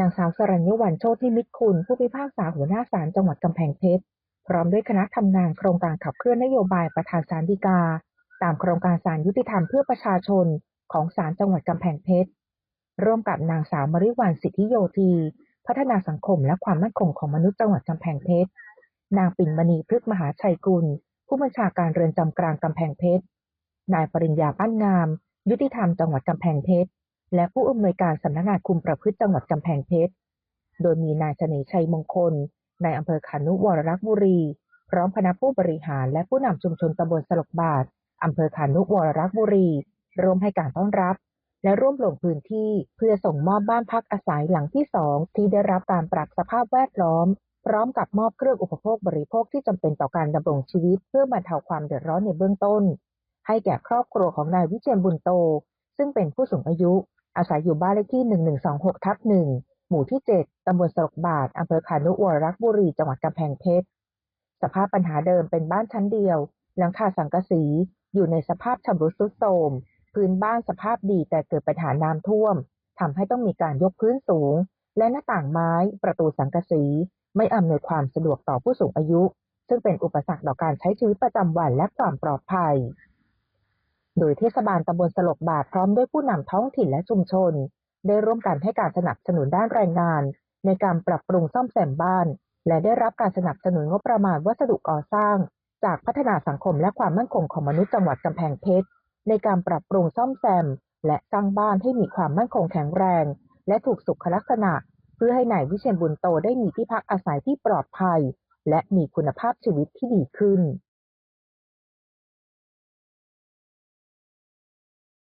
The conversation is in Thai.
นางสาวสรัญญวันโชติมิตรคุณ ผู้พิพากษาหัวหน้าศาลจังหวัดกำแพงเพชร พร้อมด้วยคณะทำงานโครงการขับเคลื่อนนโยบายประธานศาลฎีกา ตามโครงการศาลยุติธรรมเพื่อประชาชนของศาลจังหวัดกำแพงเพชร ร่วมกับนางสาวมริวันสิทธิโยธี พัฒนาสังคมและความมั่นคงของมนุษย์จังหวัดกำแพงเพชร นางปิ่นมณีพฤกษมหาชัยกุล ผู้บัญชาการเรือนจำกลางกำแพงเพชร นายปริญญาปั้นงาม ยุติธรรมจังหวัดกำแพงเพชร และผู้อำนวยการสำนักงานคุมประพฤติจังหวัดกำแพงเพชร โดยมีนายเสน่ห์ชัยมงคล นายอำเภอขานุวรรักษ์บุรี พร้อมคณะผู้บริหารและผู้นำชุมชนตำบลสลกบาทอำเภอขานุวรรักษ์บุรี ร่วมให้การต้อนรับ และร่วมลงพื้นที่เพื่อส่งมอบบ้านพักอาศัยหลังที่สองที่ได้รับการปรับสภาพแวดล้อม พร้อมกับมอบเครื่องอุปโภคบริโภคที่จำเป็นต่อการดำรงชีวิต เพื่อบรรเทาความเดือดร้อนในเบื้องต้น ให้แก่ครอบครัวของนายวิเชียนบุญโต ซึ่งเป็นผู้สูงอายุ อาศัยอยู่บ้านเลขที่ 1126 ทับ 1 หมู่ที่ 7 ตำบลสลกบาท อำเภอขานุวรรักบุรี จังหวัดกำแพงเพชร สภาพปัญหาเดิมเป็นบ้านชั้นเดียว หลังคาสังกะสี อยู่ในสภาพชำรุดทรุดโทรม พื้นบ้านสภาพดีแต่เกิดปัญหาน้ำท่วม ทำให้ต้องมีการยกพื้นสูง และหน้าต่างไม้ ประตูสังกะสี ไม่อำนวยความสะดวกต่อผู้สูงอายุ ซึ่งเป็นอุปสรรคต่อการใช้ชีวิตประจำวันและความปลอดภัย โดยเทศบาลตำบลสลกบาทพร้อมด้วยผู้นำท้องถิ่นและชุมชน ได้ร่วมกันให้การสนับสนุนด้านแรงงาน ในการปรับปรุงซ่อมแซมบ้าน และได้รับการสนับสนุนงบประมาณวัสดุก่อสร้าง จากพัฒนาสังคมและความมั่นคงของมนุษย์จังหวัดกำแพงเพชรในการปรับปรุงซ่อมแซม และสร้างบ้านให้มีความมั่นคงแข็งแรง และถูกสุขลักษณะ เพื่อให้นายวิเชียนบุญโตได้มีที่พักอาศัยที่ปลอดภัย และมีคุณภาพชีวิตที่ดีขึ้น